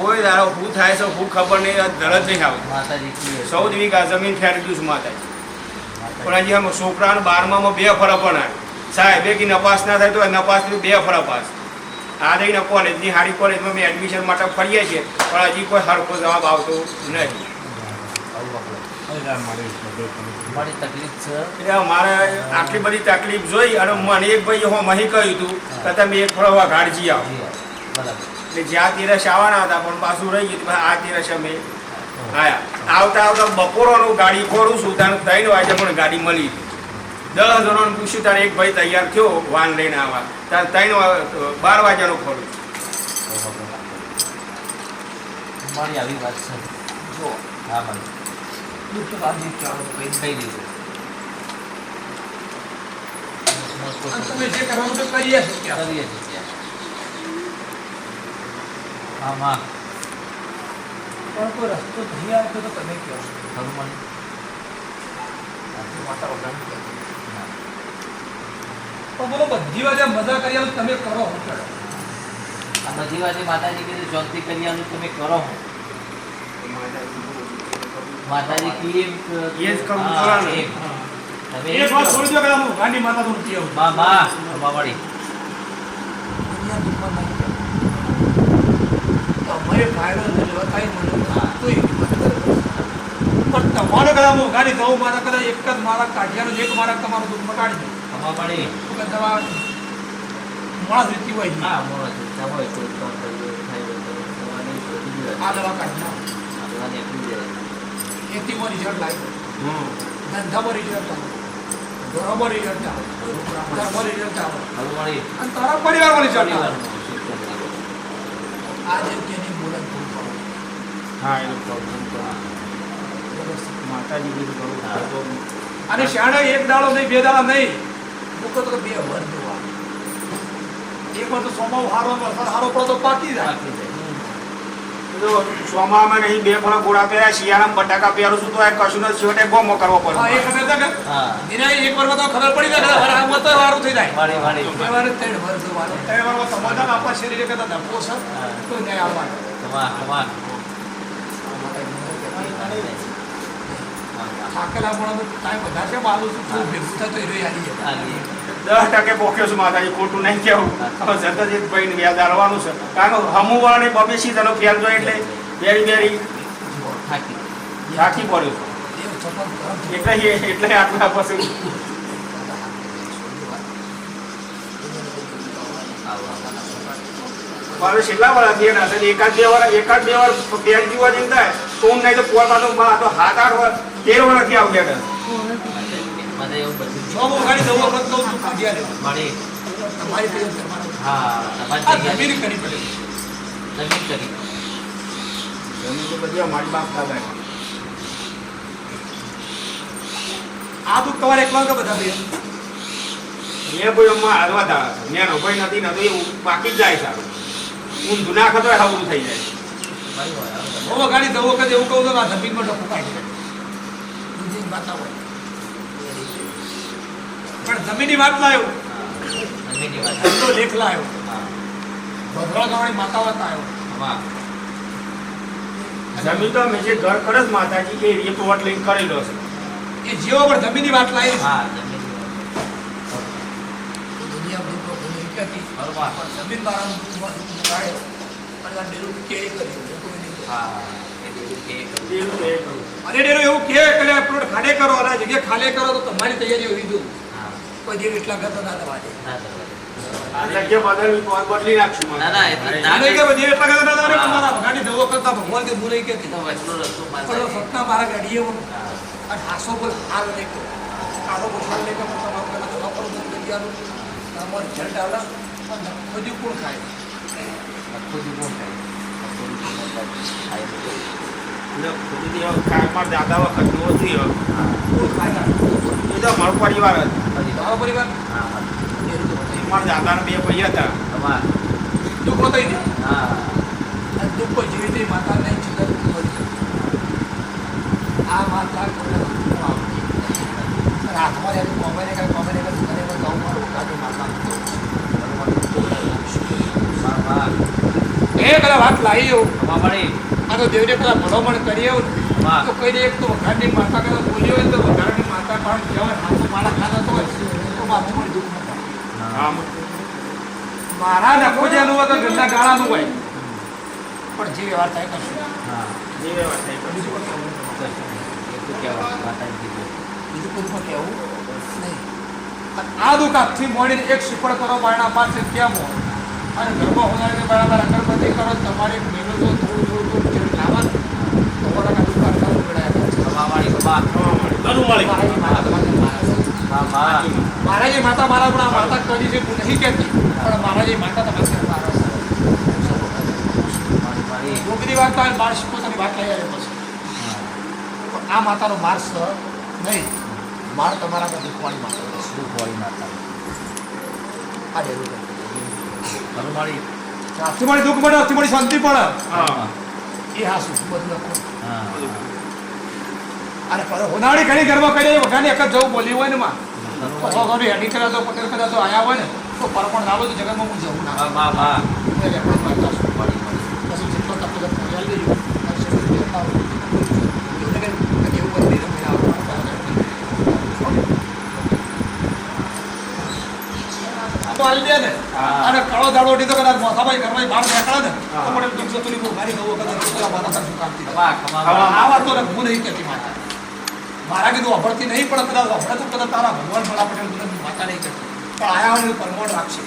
કોઈ દાડો શું થાય છે શું ખબર નહીં આ ધરજ નહીં આવે. સૌ વીઘા જમીન ફેરવી છું માતાજી. પણ હજી આમ છોકરાને બારમામાં બે ફરક પણ આવે સાહેબ કે નપાસ ના થાય તો નપાસની બે ફરક પાસ આ જઈને કોલેજની હારી કોલેજમાં મેં એડમિશન માટે ફરીએ છીએ પણ હજી કોઈ હરખો જવાબ આવતો મારી તકલીફ એટલે અમારે આટલી બધી તકલીફ જોઈ અને મને એક ભાઈ હું મહી કહ્યું હતું કે તમે એક ફળવા ગાડજી આવો. બરાબર. એટલે જ્યાં તીરસ આવવાના હતા પણ પાછું રહી ગયું આ તીરસ અમે આયા. આવતા આવતા બપોરોનું ગાડી ખોરું છું ત્યાં ત્રણ વાગે પણ ગાડી મળી. દસ જણાને પૂછ્યું તારે એક ભાઈ તૈયાર થયો વાન લઈને આવવા ત્યારે ત્રણ બાર વાગ્યાનું ખોરું મારી આવી વાત છે. જો હા ભાઈ. દુઃખ બાંધી ચાલો કઈ કઈ રીતે તમે જે કરવાનું તો કરીએ છો ત્યાં કરીએ છીએ. ત્યાં હા માં પણ કોઈ રસ્તો નહીં આવતો તો તમે કહો. ખરું મને. માતા વગર પણ બોલો બધી વાત મજા કરી તમે કરો હું કરો. આ બધી વાતે માતાજી કીધું શાંતિ કરી આનું તમે કરો હું. માતાજી કીએ એ જ કરવું. તમે એક વાત છોડી દો કે હું ગાંધી માતા તો કેવું મા માં માવાડી દુનિયા દુઃખમાં નહીં તો અમારે ફાયદો થયો કાંઈ મને તો એ હિંમત કરે. પણ તમારો કદાચ હું ગાડી દઉં મારા કદાચ એક જ મારા કાઢ્યાનું એક મારા તમારો દુઃખ મટાડી દઉં માવાડી તો કે દવા માણસ રીતિ હોય. હા છે ચાલો હોય કોઈ કામ બધી આ દવા કાઢી. ખેતીમાં રિઝલ્ટ લાવ્યો ધંધામાં રિઝલ્ટ આવે. ઘરોમાં રિઝલ્ટ આવે. ઘરમાં રિઝલ્ટ આવે. ખરું મળી અને તારા પરિવારમાં રિઝલ્ટ આવે. પરિવારનું શિક્ષણ લાગે. આ જગ્યાની કરો. હા એનું પ્રોબ્લેમ તો માતાજી હા. અને શાણે એક દાડો નહીં બે દાડા નહીં. મૂકો તો બે વર જોવા. એક વાર તો સોમા હારો વરસાદ હારો પડે તો પાકી જાય. ચોમામાં નહીં બે ફળ ગોળા પહેર્યા શિયાળામાં બટાકા પહેરું છું તો કશું નથી છેવટે ગોમો કરવો હા એ ખબર છે કે? એક વારમાં તો ખબર પડી જાય હવે તો વારું થઈ જાય. વાળી વાળી બે વાર ત્રણ વર જોવાનું. ત્રણ વારમાં સમાધાન આપણા શરીરે કરતા ધપો છે હા. તો આવવાનો. થાકેલા માણસનો ટાઈમ વધારે છે બાલું છું થોડું ભેગું દસ ટકે પોખ્યો છું માતાજી ખોટું નહીં કેવું હવે એક વ્યાજ આલવાનું છે. કારણ કે હમુ વાળાને બબેસી તનો ફેલ જો એટલે બેરી બેરી થાકી પડ્યું. એટલે એટલે આટલા પછી. મારે છેલ્લા વાળા થયા ના છે એકાદ બે વાર એકાદ બે વાર ફેર જોવા જઈને થાય. તો હું નહીં તો પોર પાછો મારા તો હાથ આઠ વાર તેર વાર આવી ગયા મને એવું બધું છ વગાડી વખત દઉં તું કાઢી આલે. તમારી હા તમારી જમીન જમીન કરી પડે. જમીન કરી. જમીન તો બધી અમારી બાપ દાદા આ દુઃખ તમારે એકલા કે બધા બે. મેં ભાઈ અમાર હાલવા નેનો ભાઈ નથી નતો એ પાકી જ જાય સારું ઊંધું ના ખતો હાવરું થઈ જાય. ઓ ગાડી તો વખત એવું કહું તો આ જમીનમાં ડખો કાઢી પણ જમીની વાત વાત ધંધો લેખ લાયો. ભદ્રા ગામની માતા વાત આવ્યો જમીન તો અમે જે ઘર કરે માતાજી એ પ્લોટ લઈને કરેલો છે. એ જીવો પર જમીનની વાત લાવી હા જમીનની દુનિયા બધી તો ઘણી એક હતી વાત બરોબર પણ જમીન વાળાનું દુઃખ મુકાયો અને આ ડેરું કે કર્યું. હા. કરું. કરું અરે ડેરો એવું કે કે લે પ્લોટ ખાડે કરો અને જગ્યા ખાલે કરો તો તમારી તૈયારી હોવી જોઈએ કોઈ દેવ એટલા કરતા ના દવા દે ભગવાન કે બોલે કે એ તો વચલો રસ્તો પણ માતાજી. સત્તા મારા ગાડીએ અને હાસો પર હાલ નહીં કરો આરો બોસાડ નહીં કરો તમારો બધું કોણ ખાય દી કોણ ખાય? દાદા વખતનું. કોણ ખાય મારો પરિવાર તમારો પરિવાર. મારા દાદાના બે ભાઈ હતા તમાર. દુઃખ થઈ નહીં હા દુઃખ જેવી તેવી માતા નહીં છતાં દુઃખ મળી જાય. આ માતા નથી. જ્યારે કોમેને કોમેને કાંઈ ઘરે પણ ગાઉં મારું કદાચ વાત લાવી આ તો દેવને પેલા ભલામણ કરી આવું તો કોઈ એક તો વઘારની માતા કરતા બોલી હોય તો વઘારની માતા પણ કહેવાય માથું માળા ખાતા તો હોય. તો માથું પણ દુઃખ મારા નખો જેનું હોય તો ગંદા ગાળાનું હોય. પણ જે વ્યવહાર થાય કરશું. જે વ્યવહાર થાય બીજું કોઈ પણ કહેવું નહીં. આ દુઃખ આજથી મોડીને એક સુપર કરો બાયણા પાસે કેમ હોય અને ઘરમાં હોનારને બરાબર અગરબત્તી કરો તમારે મહિનો તો થોડું થોડું થોડું જેમ લાવવાનું તો બરાબર દુઃખ આટલા ઉગડાયા છે. ખમાવાળી ખમા. ઘણું મળી માતા મારા પણ આ માતા કરી છે હું નહીં કહેતી. પણ મહારાજે માતા તમારે મારા મારી મારી. ડોગરી વાત આવે માર્સ પોતાની વાત લઈ આવે પછી. પણ આ માતાનો માર્સ નહીં. માર તમારા પર દુખવાની માતા દુખવાળી માતા. આ જરૂર હાથથી દુઃખ પડે હાથથી શાંતિ પડે. હા. એ હા સુખ હા. અને પર હોનાળી ઘણી ગરબા કરી વગાની એક જ જવું બોલી હોય ને માં. હેડી કર્યા તો પટેલ કર્યા તો આયા હોય ને તો પરપણ લાવો તો જગતમાં હું જવું ના હા, હા, હા. હું એ રેકોર્ડ મારતા છું વાળી, વાળી. પછી જેટલો તક તક પહોંચાડી દેજો અને શરીર બેઠા હોય એવું ને કે એવું કરી દઈને મહિના તો હાલ દે ને હા. અને કાળો દાડો તો કદાચ મોસાભાઈ ઘરમાં બહાર નીકળે ને તો. મને દુઃખ જતું નહીં મારી ગયું કદાચ પેલા માતા તરફ કાપતી આ વાત તો હું નહીં કહેતી માતા મારા કીધું અભળતી નહીં પણ કદાચ અભળે તો કદાચ તારા ભગવાન ભલા પટેલ કદાચ માતા નહીં કહેતી. પણ આયા હોય પરમોણ રાખશે.